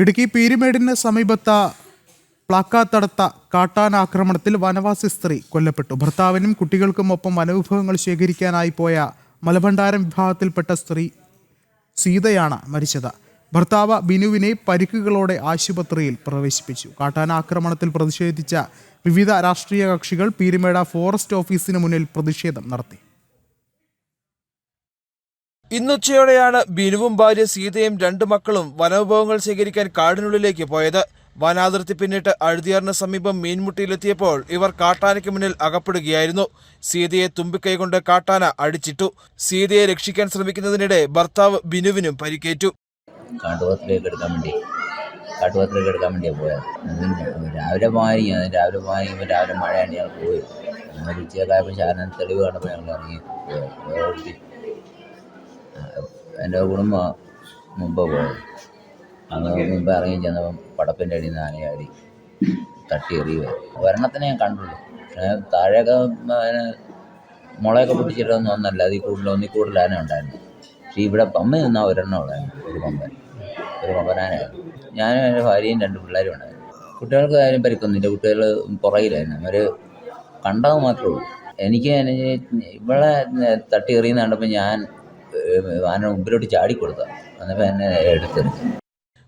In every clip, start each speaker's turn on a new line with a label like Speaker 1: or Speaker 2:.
Speaker 1: ഇടുക്കി പീരുമേടിന് സമീപത്ത പ്ലാക്കാത്തടത്ത കാട്ടാന ആക്രമണത്തിൽ വനവാസി സ്ത്രീ കൊല്ലപ്പെട്ടു. ഭർത്താവിനും കുട്ടികൾക്കുമൊപ്പം വനവിഭവങ്ങൾ ശേഖരിക്കാനായി പോയ മലഭണ്ഡാരം വിഭാഗത്തിൽപ്പെട്ട സ്ത്രീ സീതയാണ് മരിച്ചത്. ഭർത്താവ് ബിനുവിനെ പരിക്കുകളോടെ ആശുപത്രിയിൽ പ്രവേശിപ്പിച്ചു. കാട്ടാന ആക്രമണത്തിൽ പ്രതിഷേധിച്ച വിവിധ രാഷ്ട്രീയ കക്ഷികൾ പീരുമേട ഫോറസ്റ്റ് ഓഫീസിന് മുന്നിൽ പ്രതിഷേധം നടത്തി.
Speaker 2: ഇന്നുച്ചയോടെയാണ് ബിനുവും ഭാര്യ സീതയും രണ്ടു മക്കളും വനവിഭവങ്ങൾ ശേഖരിക്കാൻ കാടിനുള്ളിലേക്ക് പോയത്. വനാതിർത്തി പിന്നിട്ട് അഴുതിയാറിന് സമീപം മീൻമുട്ടിയിലെത്തിയപ്പോൾ ഇവർ കാട്ടാനയ്ക്ക് മുന്നിൽ അകപ്പെടുകയായിരുന്നു. സീതയെ തുമ്പിക്കൈ കൊണ്ട് കാട്ടാന അടിച്ചിട്ടു. സീതയെ രക്ഷിക്കാൻ ശ്രമിക്കുന്നതിനിടെ ഭർത്താവ് ബിനുവിനും പരിക്കേറ്റു.
Speaker 3: കാട്ടുപോത്തിലേക്ക് എടുക്കാൻ വേണ്ടി പോയത്. രാവിലെ അത് രാവിലെ പോകാനിരിക്കുമ്പോൾ രാവിലെ മഴയാണ് ഞങ്ങൾ പോയി. ഉച്ചയൊക്കെ ആയപ്പോൾ ശാരൻ തെളിവ് കണ്ടപ്പോൾ ഞങ്ങൾ ഇറങ്ങി പോയി. പോയി. എന്റെ കുടുംബം മുമ്പ് പോയത് അന്ന് മുമ്പ് ഇറങ്ങി ചെന്നപ്പം പടപ്പിന്റെ അടിയിൽ നിന്ന് ആനയാടി തട്ടി എറിയുക ഒരെണ്ണത്തിനെ ഞാൻ കണ്ടുള്ളൂ താഴെയൊക്കെ അതിന് മുളയൊക്കെ പൊട്ടിച്ചിട്ടൊന്നും ഒന്നല്ല. അതിൽ കൂടുതൽ ഒന്നിൽ കൂടുതൽ ആന ഉണ്ടായിരുന്നു. പക്ഷേ ഇവിടെ പമ്മ നിന്നാൽ ഒരെണ്ണം ഉണ്ടായിരുന്നു ഒരു പമ്പൻ. ഒരു പമ്പനാനായിരുന്നു ഞാനും എന്റെ ഭാര്യയും രണ്ട് പിള്ളേരും ഉണ്ടായിരുന്നു. കുട്ടികൾക്ക് കാര്യം പരിക്കൊന്നുമില്ല. കുട്ടികൾ പുറകിലായിരുന്നു. അവർ കണ്ടത് മാത്രമേ ഉള്ളൂ. എനിക്ക് ഇവിടെ തട്ടി എറിയുന്ന കണ്ടപ്പോൾ ഞാൻ ആന മുമ്പിലോട്ട് ചാടിക്കൊടുത്ത എന്നിട്ട് എന്നെ എടുത്തെടുത്തു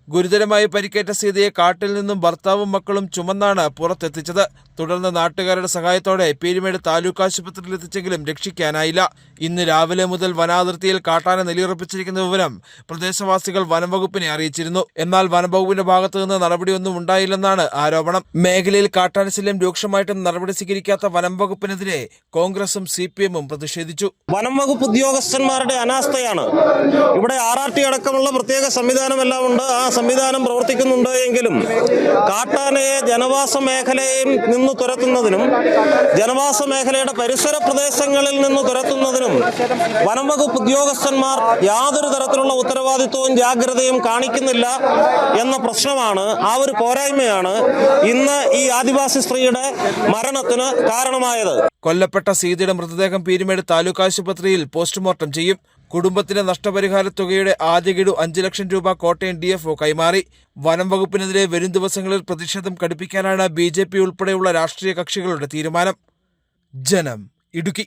Speaker 2: ഗുരുതരമായി പരിക്കേറ്റ സീതയെ കാട്ടിൽ നിന്നും ഭർത്താവും മക്കളും ചുമന്നാണ് പുറത്തെത്തിച്ചത്. തുടർന്ന് നാട്ടുകാരുടെ സഹായത്തോടെ പീരുമേട് താലൂക്ക് ആശുപത്രിയിൽ എത്തിച്ചെങ്കിലും രക്ഷിക്കാനായില്ല. ഇന്ന് രാവിലെ മുതൽ വനാതിർത്തിയിൽ കാട്ടാന നിലയുറപ്പിച്ചിരിക്കുന്ന വിവരം പ്രദേശവാസികൾ വനംവകുപ്പിനെ അറിയിച്ചിരുന്നു. എന്നാൽ വനംവകുപ്പിന്റെ ഭാഗത്തു നിന്ന് നടപടിയൊന്നും ഉണ്ടായില്ലെന്നാണ് ആരോപണം. മേഖലയിൽ കാട്ടാന ശല്യം രൂക്ഷമായിട്ടും നടപടി സ്വീകരിക്കാത്ത വനംവകുപ്പിനെതിരെ കോൺഗ്രസും സി പി എമ്മും പ്രതിഷേധിച്ചു.
Speaker 4: വനംവകുപ്പ് ഉദ്യോഗസ്ഥന്മാരുടെ അനാസ്ഥയാണ്. ഇവിടെ ആർ ആർ ടി അടക്കമുള്ള പ്രത്യേക സംവിധാനമെല്ലാം ഉണ്ട്. ആ സംവിധാനം പ്രവർത്തിക്കുന്നുണ്ട് എങ്കിലും കാട്ടാനയെ ജനവാസ മേഖലയിൽ നിന്ന് തുരത്തുന്നതിനും ജനവാസ മേഖലയുടെ പരിസര പ്രദേശങ്ങളിൽ നിന്ന് തുരത്തുന്നതിനും വനം വകുപ്പ് ഉദ്യോഗസ്ഥന്മാർ യാതൊരു തരത്തിലുള്ള ഉത്തരവാദിത്വവും ജാഗ്രതയും കാണിക്കുന്നില്ല എന്ന പ്രശ്നമാണ് ആ ഒരു പോരായ്മയാണ് ഇന്ന് ഈ ആദിവാസി സ്ത്രീയുടെ മരണത്തിന് കാരണമായത്.
Speaker 2: കൊല്ലപ്പെട്ട സീതയുടെ മൃതദേഹം പീരുമേട് താലൂക്ക് ആശുപത്രിയിൽ പോസ്റ്റ്മോർട്ടം ചെയ്യും. കുടുംബത്തിന് നഷ്ടപരിഹാര തുകയുടെ ആദ്യ ഗഡു അഞ്ച് ലക്ഷം രൂപ കോട്ടയം ഡി എഫ് കൈമാറി. വനം വകുപ്പിനെതിരെ വരും ദിവസങ്ങളിൽ പ്രതിഷേധം കടുപ്പിക്കാനാണ് ബി ഉൾപ്പെടെയുള്ള രാഷ്ട്രീയ കക്ഷികളുടെ തീരുമാനം. ജനം ഇടുക്കി.